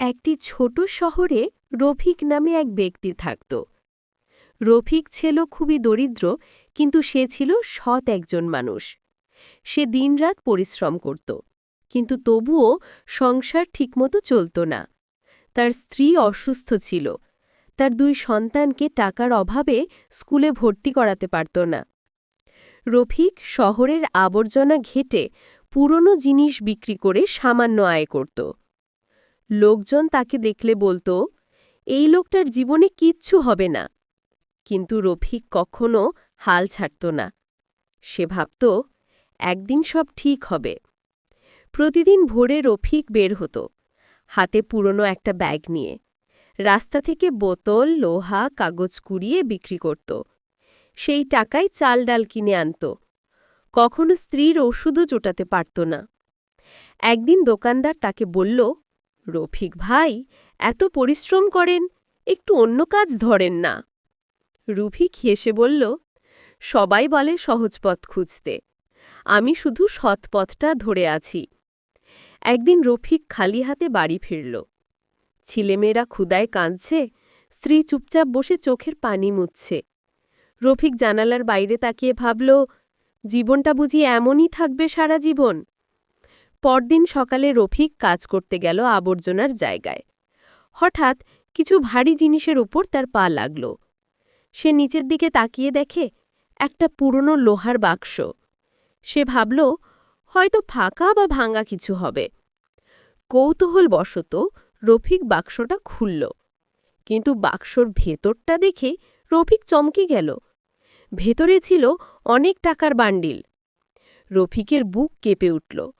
একটি ছোট শহরে রফিক নামে এক ব্যক্তি থাকত। রফিক ছিল খুবই দরিদ্র, কিন্তু সে ছিল সৎ একজন মানুষ। সে দিনরাত পরিশ্রম করত, কিন্তু তবুও সংসার ঠিকমতো চলত না। তার স্ত্রী অসুস্থ ছিল, তার দুই সন্তানকে টাকার অভাবে স্কুলে ভর্তি করাতে পারত না। রফিক শহরের আবর্জনা ঘেটে পুরনো জিনিস বিক্রি করে সামান্য আয় করত। লোকজন তাকে দেখলে বলতো, এই লোকটার জীবনে কিচ্ছু হবে না। কিন্তু রফিক কখনো হাল ছাড়ত না। সে ভাবত, একদিন সব ঠিক হবে। প্রতিদিন ভোরে রফিক বের হতো, হাতে পুরনো একটা ব্যাগ নিয়ে। রাস্তা থেকে বোতল, লোহা, কাগজ কুড়িয়ে বিক্রি করত। সেই টাকায় চাল ডাল কিনে আনত। কখনো স্ত্রীর ওষুধও জোটাতে পারত না। একদিন দোকানদার তাকে বলল রফিক ভাই এত পরিশ্রম করেন, একটু অন্য কাজ ধরেন না। রুফিক হেসে বলল, সবাই বলে সহজ পথ খুঁজতে, আমি শুধু সৎ পথটা ধরে আছি। একদিন রফিক খালি হাতে বাড়ি ফিরল। ছেলেমেয়েরা ক্ষুদায় কাঁদছে, স্ত্রী চুপচাপ বসে চোখের পানি মুছছে। রফিক জানালার বাইরে তাকিয়ে ভাবল, জীবনটা বুঝি এমনই থাকবে সারা জীবন। পরদিন সকালে রফিক কাজ করতে গেল আবর্জনার জায়গায়। হঠাৎ কিছু ভারী জিনিসের উপর তার পা লাগল। সে নিচের দিকে তাকিয়ে দেখে একটা পুরনো লোহার বাক্স। সে ভাবল, হয়তো ফাঁকা বা ভাঙা কিছু হবে। কৌতূহলবশত রফিক বাক্সটা খুলল। কিন্তু বাক্সর ভেতরটা দেখে রফিক চমকে গেল। ভেতরে ছিল অনেক টাকার বান্ডিল। রফিকের বুক কেঁপে উঠল।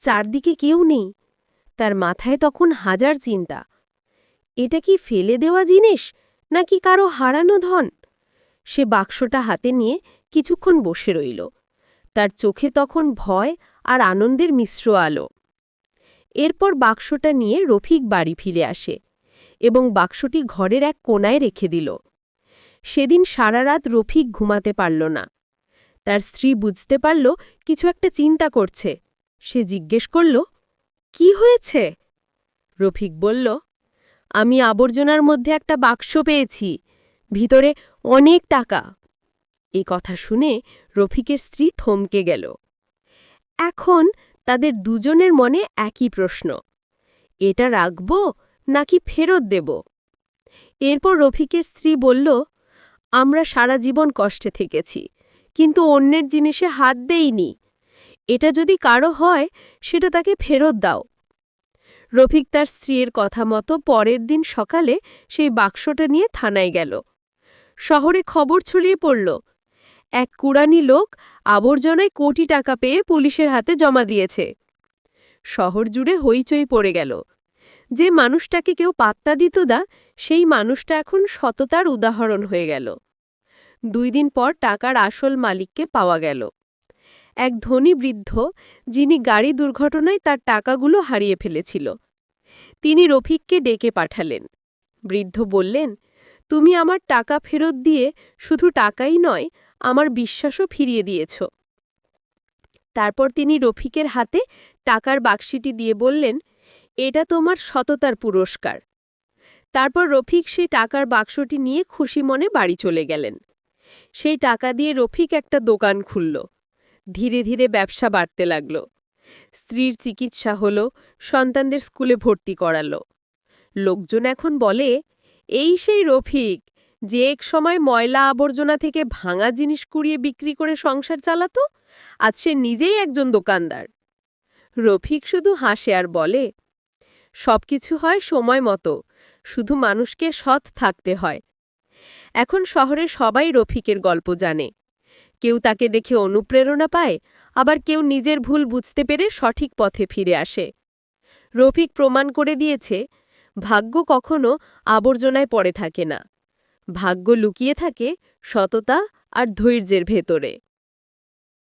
চারদিকে কেউ নেই। তার মাথায় তখন হাজার চিন্তা। এটা কি ফেলে দেওয়া জিনিস, নাকি কারও হারানো ধন? সে বাক্সটা হাতে নিয়ে কিছুক্ষণ বসে রইল। তার চোখে তখন ভয় আর আনন্দের মিশ্র আলো। এরপর বাক্সটা নিয়ে রফিক বাড়ি ফিরে আসে এবং বাক্সটি ঘরের এক কোনায় রেখে দিল। সেদিন সারা রাত রফিক ঘুমাতে পারল না। তার স্ত্রী বুঝতে পারল, কিছু একটা চিন্তা করছে। সে জিজ্ঞেস করল, কি হয়েছে? রফিক বলল, আমি আবর্জনার মধ্যে একটা বাক্স পেয়েছি, ভিতরে অনেক টাকা। এই কথা শুনে রফিকের স্ত্রী থমকে গেল। এখন তাদের দুজনের মনে একই প্রশ্ন, এটা রাখব নাকি ফেরত দেব? এরপর রফিকের স্ত্রী বলল, আমরা সারা জীবন কষ্টে থেকেছি, কিন্তু অন্যের জিনিসে হাত দেইনি। এটা যদি কারও হয়, সেটা তাকে ফেরত দাও। রফিক তার স্ত্রীর কথা মতো পরের দিন সকালে সেই বাক্সটা নিয়ে থানায় গেল। শহরে খবর ছড়িয়ে পড়ল, এক কুড়ানি লোক আবর্জনায় কোটি টাকা পেয়ে পুলিশের হাতে জমা দিয়েছে। শহর জুড়ে হইচই পড়ে গেল, যে মানুষটাকে কেউ পাত্তা দিত দা সেই মানুষটা এখন সততার উদাহরণ হয়ে গেল। দুই দিন পর টাকার আসল মালিককে পাওয়া গেল। এক ধনী বৃদ্ধ, যিনি গাড়ি দুর্ঘটনায় তার টাকাগুলো হারিয়ে ফেলেছিল। তিনি রফিককে ডেকে পাঠালেন। বৃদ্ধ বললেন, তুমি আমার টাকা ফেরত দিয়ে শুধু টাকাই নয়, আমার বিশ্বাসও ফিরিয়ে দিয়েছ। তারপর তিনি রফিকের হাতে টাকার বাক্সিটি দিয়ে বললেন, এটা তোমার সততার পুরস্কার। তারপর রফিক সেই টাকার বাক্সটি নিয়ে খুশি মনে বাড়ি চলে গেলেন। সেই টাকা দিয়ে রফিক একটা দোকান খুলল। ধীরে ধীরে ব্যবসা বাড়তে লাগল। স্ত্রীর চিকিৎসা হল, সন্তানদের স্কুলে ভর্তি করালো। লোকজন এখন বলে, এই সেই রফিক, যে এক সময় ময়লা আবর্জনা থেকে ভাঙা জিনিস কুড়িয়ে বিক্রি করে সংসার চালাতো, আজ সে নিজেই একজন দোকানদার। রফিক শুধু হাসে আর বলে, সবকিছু হয় সময় মতো, শুধু মানুষকে সৎ থাকতে হয়। এখন শহরে সবাই রফিকের গল্প জানে। কেউ তাকে দেখে অনুপ্রেরণা পায়, আবার কেউ নিজের ভুল বুঝতে পেরে সঠিক পথে ফিরে আসে। রফিক প্রমাণ করে দিয়েছে, ভাগ্য কখনো আবর্জনায় পড়ে থাকে না। ভাগ্য লুকিয়ে থাকে সততা আর ধৈর্যের ভেতরে।